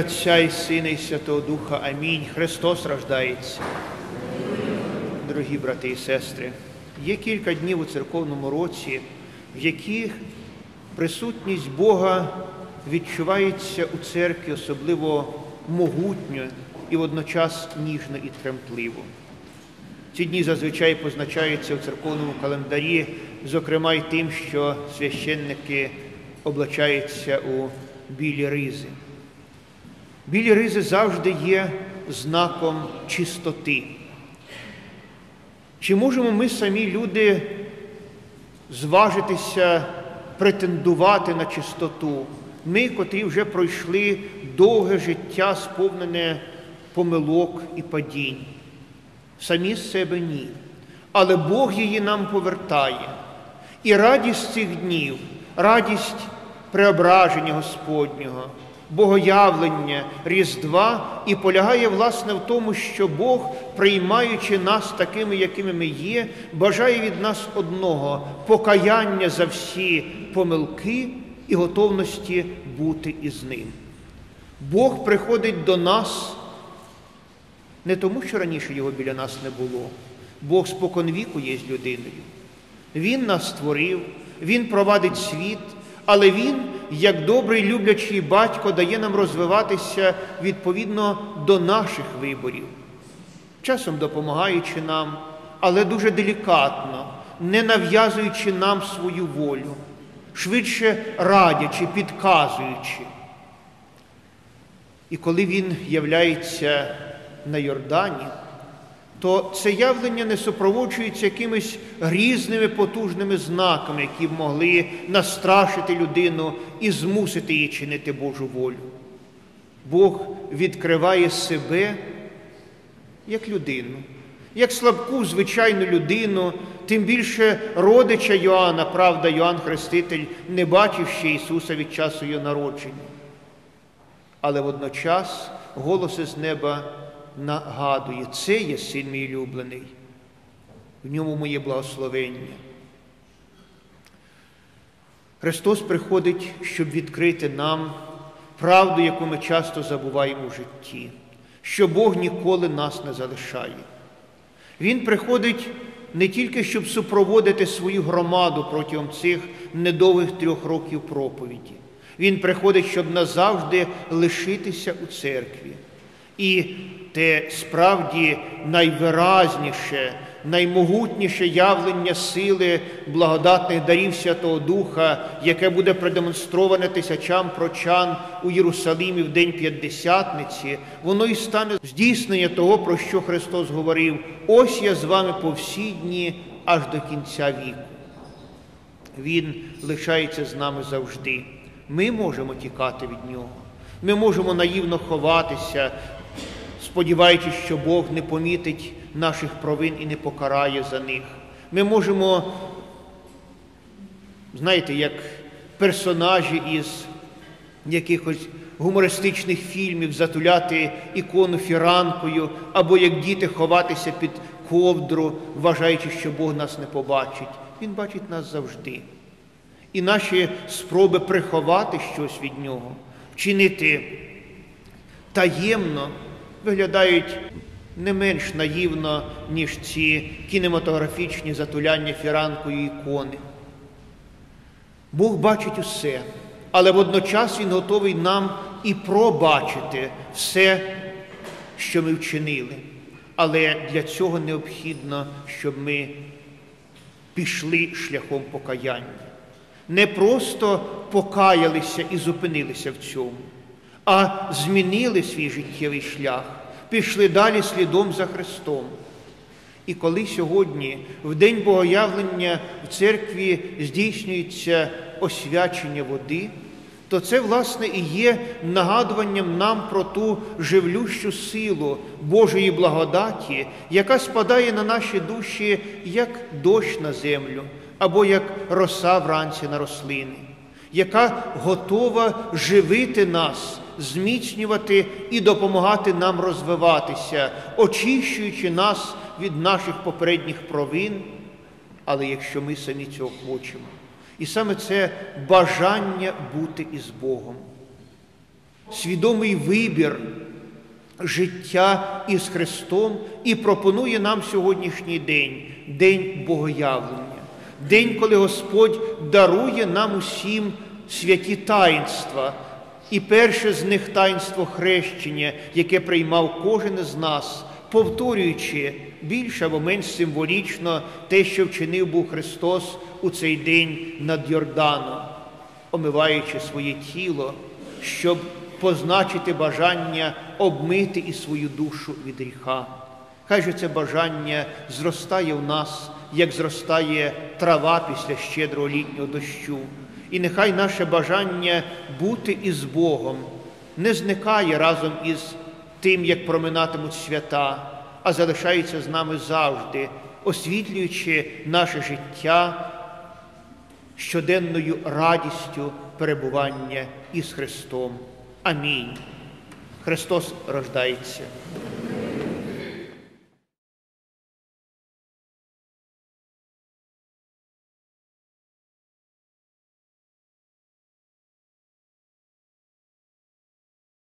Отця і Сина, і Святого Духа. Амінь. Христос рождається. Дорогі брати і сестри, є кілька днів у церковному році, в яких присутність Бога відчувається у церкві особливо могутньо і водночас ніжно і тремтливо. Ці дні зазвичай позначаються у церковному календарі, зокрема й тим, що священники облачаються у білі ризи. Білі ризи завжди є знаком чистоти. Чи можемо ми самі люди зважитися, претендувати на чистоту? Ми, котрі вже пройшли довге життя, сповнене помилок і падінь. Самі з себе ні. Але Бог її нам повертає. І радість цих днів, радість преображення Господнього, богоявлення, Різдва і полягає, власне, в тому, що Бог, приймаючи нас такими, якими ми є, бажає від нас одного покаяння за всі помилки і готовності бути із ним. Бог приходить до нас не тому, що раніше його біля нас не було. Бог споконвіку є з людиною. Він нас створив, Він провадить світ, але Він, як добрий люблячий батько, дає нам розвиватися відповідно до наших виборів, часом допомагаючи нам, але дуже делікатно, не нав'язуючи нам свою волю, швидше радячи, підказуючи. І коли він являється на Йордані, то це явлення не супроводжується якимись різними потужними знаками, які б могли настрашити людину і змусити її чинити Божу волю. Бог відкриває себе як людину, як слабку, звичайну людину, тим більше родича Йоанна, правда, Йоанн Хреститель не бачив ще Ісуса від часу його народження. Але водночас голос із неба нагадує, це є син мій улюблений, в ньому моє благословення. Христос приходить, щоб відкрити нам правду, яку ми часто забуваємо у житті, що Бог ніколи нас не залишає. Він приходить не тільки, щоб супроводити свою громаду протягом цих недовгих трьох років проповіді. Він приходить, щоб назавжди лишитися у церкві. І те справді найвиразніше, наймогутніше явлення сили благодатних дарів Святого Духа, яке буде продемонстроване тисячам прочан у Єрусалимі в День П'ятдесятниці, воно і стане здійснення того, про що Христос говорив: ось я з вами по всі дні аж до кінця віку. Він лишається з нами завжди. Ми можемо тікати від нього. Ми можемо наївно ховатися, сподіваючись, що Бог не помітить наших провин і не покарає за них. Ми можемо, знаєте, як персонажі із якихось гумористичних фільмів затуляти ікону фіранкою, або як діти ховатися під ковдру, вважаючи, що Бог нас не побачить. Він бачить нас завжди. І наші спроби приховати щось від нього, вчинити таємно виглядають не менш наївно, ніж ці кінематографічні затуляння фіранкою ікони. Бог бачить усе, але водночас Він готовий нам і пробачити все, що ми вчинили. Але для цього необхідно, щоб ми пішли шляхом покаяння. Не просто покаялися і зупинилися в цьому а змінили свій життєвий шлях, пішли далі слідом за Христом. І коли сьогодні, в день богоявлення в церкві здійснюється освячення води, то це, власне, і є нагадуванням нам про ту живлющу силу Божої благодаті, яка спадає на наші душі як дощ на землю або як роса вранці на рослини, яка готова живити нас зміцнювати і допомагати нам розвиватися, очищуючи нас від наших попередніх провин, але якщо ми самі цього хочемо. І саме це бажання бути із Богом. свідомий вибір життя із Христом і пропонує нам сьогоднішній день день богоявлення, день, коли Господь дарує нам усім святі таїнства. І перше з них таїнство хрещення, яке приймав кожен із нас, повторюючи більш або менш символічно те, що вчинив був Христос у цей день над Йорданом, омиваючи своє тіло, щоб позначити бажання обмити і свою душу від гріха. Хай же це бажання зростає в нас, як зростає трава після щедрого літнього дощу. І нехай наше бажання бути із Богом не зникає разом із тим, як проминатимуть свята, а залишається з нами завжди, освітлюючи наше життя щоденною радістю перебування із Христом. Амінь. Христос рождається.